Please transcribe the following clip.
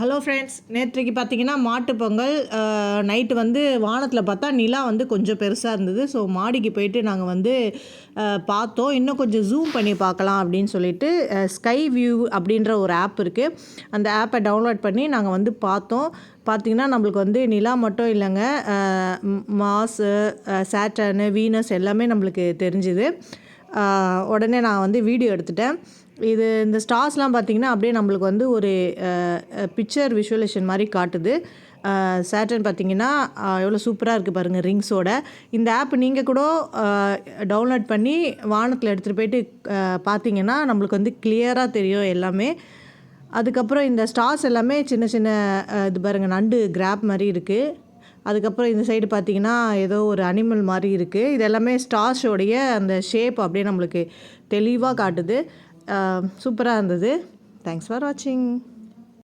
Hello friends நேற்றுக்கு பார்த்தீங்கன்னா Mattu Pongal night வந்து வானத்தில் பார்த்தா நிலா வந்து கொஞ்சம் பெருசாக இருந்தது. ஸோ மாடிக்கு போயிட்டு நாங்கள் வந்து பார்த்தோம். இன்னும் கொஞ்சம் ஜூம் பண்ணி பார்க்கலாம் அப்படின்னு சொல்லிட்டு ஸ்கை வியூ அப்படின்ற ஒரு ஆப் இருக்குது அந்த ஆப்பை டவுன்லோட் பண்ணி நாங்கள் வந்து பார்த்தோம். பார்த்திங்கன்னா நம்மளுக்கு வந்து நிலா மட்டும் இல்லைங்க. மாசு சேட்டர்னு வீனஸ் எல்லாமே நம்மளுக்கு தெரிஞ்சுது. உடனே நான் வந்து வீடியோ எடுத்துட்டேன். இது இந்த ஸ்டார்ஸ்லாம் பார்த்தீங்கன்னா அப்படியே நம்மளுக்கு வந்து ஒரு பிக்சர் விஷுவலேஷன் மாதிரி காட்டுது. சேட்டன் பார்த்தீங்கன்னா எவ்வளோ சூப்பராக இருக்குது பாருங்கள் ரிங்ஸோட இந்த ஆப் நீங்கள் கூட டவுன்லோட் பண்ணி வானத்தில் எடுத்துகிட்டு போயிட்டு பார்த்தீங்கன்னா நம்மளுக்கு வந்து கிளியராக தெரியும் எல்லாமே. அதுக்கப்புறம் இந்த ஸ்டார்ஸ் எல்லாமே சின்ன சின்ன இது பாருங்கள் நண்டு கிராப் மாதிரி இருக்குது அதுக்கப்புறம் இந்த சைடு பார்த்தீங்கன்னா ஏதோ ஒரு அனிமல் மாதிரி இருக்குது இது எல்லாமே ஸ்டார்ஸோடைய அந்த ஷேப் அப்படியே நம்மளுக்கு தெளிவாக காட்டுது. சூப்பராக இருந்தது. தேங்க்ஸ் ஃபார் வாட்சிங்